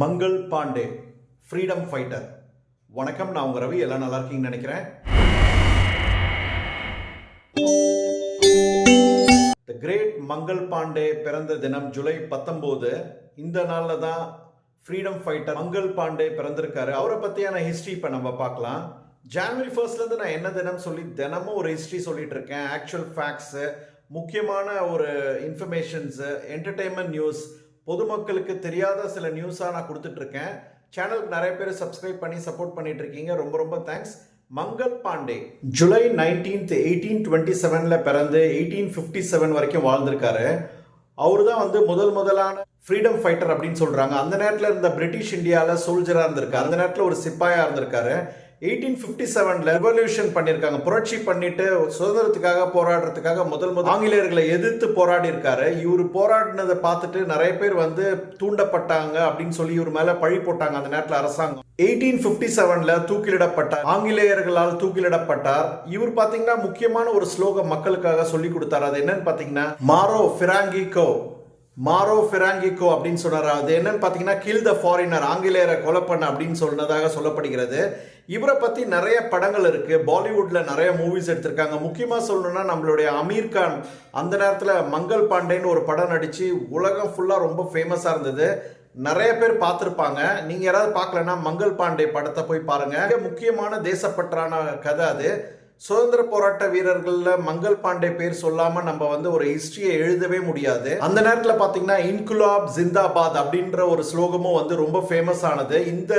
Mangal Pandey freedom fighter வணக்கம் நான் உங்கள் ரவி. எல்லாம் நல்லா இருக்கீங்கன்னு நினைக்கிறேன். த கிரேட் மங்கள் பாண்டே பிறந்த தினம் ஜூலை பத்தொம்போது. இந்த நாளில் தான் ஃப்ரீடம் ஃபைட்டர் மங்கள் பாண்டே பிறந்திருக்காரு. அவரை பற்றியான ஹிஸ்ட்ரி இப்போ நம்ம பார்க்கலாம். ஜான்வரி ஃபர்ஸ்ட்லேருந்து நான் என்ன தினம் சொல்லி தினமும் ஒரு ஹிஸ்ட்ரி சொல்லிட்டு இருக்கேன். ஆக்சுவல் ஃபேக்ட்ஸு முக்கியமான ஒரு இன்ஃபர்மேஷன்ஸு என்டர்டெயின்மெண்ட் நியூஸ் பொதுமக்களுக்கு தெரியாத சில நியூஸாக நான் கொடுத்துட்ருக்கேன். சேனலுக்கு நிறைய பேர் சப்ஸ்கிரைப் பண்ணி சப்போர்ட் பண்ணிட்டு இருக்கீங்க ரொம்ப ரொம்ப thanks Mangal Pandey July nineteenth eighteen twenty செவனில் பிறந்து எயிட்டீன் ஃபிஃப்டி செவன் வரைக்கும் வாழ்ந்திருக்காரு. அவர் தான் வந்து முதல் முதலான ஃப்ரீடம் ஃபைட்டர் அப்படின்னு சொல்கிறாங்க அந்த நேரத்தில் இருந்த பிரிட்டிஷ் இந்தியாவில் சோல்ஜராக இருந்திருக்காரு. அந்த நேரத்தில் ஒரு சிப்பாயாக இருந்திருக்காரு. எயிட்டீன் ஃபிஃப்டி செவன்ல ரெவல்யூஷன் பண்ணியிருக்காங்க. புரட்சி பண்ணிட்டு சுதந்திரத்துக்காக போராடுறதுக்காக முதல் முதல் ஆங்கிலேயர்களை எதிர்த்து போராடி இருக்காரு இவர் போராடினதை பார்த்துட்டு நிறைய பேர் வந்து தூண்டப்பட்டாங்க அப்படின்னு சொல்லி இவர் மேலே பழி போட்டாங்க அந்த நேரத்தில் அரசாங்கம். எயிட்டீன் ஃபிஃப்டி செவனில் தூக்கிலிடப்பட்டார் ஆங்கிலேயர்களால் தூக்கிலிடப்பட்டார். இவர் பார்த்தீங்கன்னா முக்கியமான ஒரு ஸ்லோகம் மக்களுக்காக சொல்லி கொடுத்தார். அது என்னன்னு பார்த்தீங்கன்னா மாரோ ஃபிராங்கிகோ. மாரோ ஃபெராங்கிகோ அப்படின்னு சொன்னார் அது என்னன்னு பார்த்தீங்கன்னா கில் த ஃபாரினர் ஆங்கிலேயரை கொலை பண்ண அப்படின்னு சொன்னதாக சொல்லப்படுகிறது. இவரை பற்றி நிறைய படங்கள் இருக்குது பாலிவுட்டில் நிறைய மூவிஸ் எடுத்திருக்காங்க. முக்கியமாக சொல்லணும்னா நம்மளுடைய அமீர் கான் அந்த நேரத்தில் மங்கள் பாண்டேன்னு ஒரு படம் நடித்து உலகம் ஃபுல்லாக ரொம்ப ஃபேமஸாக இருந்தது. நிறைய பேர் பார்த்துருப்பாங்க. நீங்கள் யாராவது பார்க்கலன்னா மங்கள் பாண்டே படத்தை போய் பாருங்கள் முக்கியமான தேசப்பற்றான கதை அது. சுதந்திர போராட்ட வீரர்கள்ல மங்கள் பாண்டே பேர் சொல்லாம நம்ம வந்து ஒரு ஹிஸ்டரியை எழுதவே முடியாது. அந்த நேரத்தில் பார்த்தீங்கன்னா இன்குலாப் ஜிந்தாபாத் அப்படின்ற ஒரு ஸ்லோகமும் வந்து ரொம்ப ஃபேமஸ் ஆனது. இந்த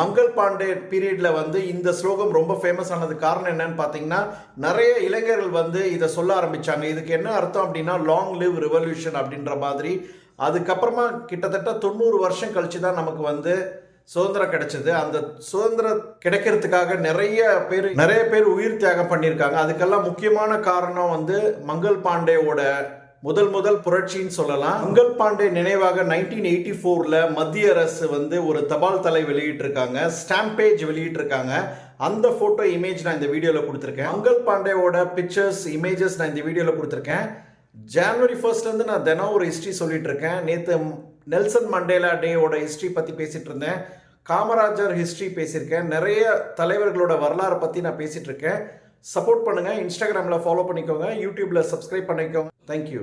மங்கள் பாண்டே பீரியட்ல வந்து இந்த ஸ்லோகம் ரொம்ப ஃபேமஸ் ஆனது காரணம் என்னன்னு பார்த்தீங்கன்னா நிறைய இளைஞர்கள் வந்து இதை சொல்ல ஆரம்பிச்சாங்க. இதுக்கு என்ன அர்த்தம் அப்படின்னா லாங் லிவ் ரெவல்யூஷன் அப்படின்ற மாதிரி. அதுக்கப்புறமா கிட்டத்தட்ட தொண்ணூறு வருஷம் கழிச்சு தான் நமக்கு வந்து சுதந்திரம் கிடைச்சது. அந்த சுதந்திரம் கிடைக்கிறதுக்காக நிறைய பேர் நிறைய பேர் உயிர் தியாகம் பண்ணியிருக்காங்க. அதுக்கெல்லாம் முக்கியமான காரணம் வந்து மங்கள் பாண்டேவோட முதல் முதல் புரட்சின்னு சொல்லலாம். மங்கள் பாண்டே நினைவாக நைன்டீன் எயிட்டி ஃபோரில் மத்திய அரசு வந்து ஒரு தபால் தலை வெளியிட்டிருக்காங்க. ஸ்டாம்ப் பேஜ் வெளியிட்டிருக்காங்க. அந்த ஃபோட்டோ இமேஜ் நான் இந்த வீடியோவில் கொடுத்துருக்கேன். மங்கள் பாண்டேவோட பிக்சர்ஸ் இமேஜஸ் நான் இந்த வீடியோவில் கொடுத்துருக்கேன். ஜான்வரி ஃபர்ஸ்ட்லேருந்து நான் தினம் ஒரு ஹிஸ்ட்ரி சொல்லிட்டு இருக்கேன் நேற்று நெல்சன் மண்டேலா டேவோட ஹிஸ்ட்ரி பற்றி பேசிகிட்டு இருந்தேன் காமராஜர் ஹிஸ்ட்ரி பேசியிருக்கேன். நிறைய தலைவர்களோட வரலாறை பற்றி நான் பேசிகிட்டு இருக்கேன் சப்போர்ட் பண்ணுங்கள் இன்ஸ்டாகிராமில் ஃபாலோ பண்ணிக்கோங்க. யூடியூப்பில் சப்ஸ்கிரைப் பண்ணிக்கோங்க. தேங்க்யூ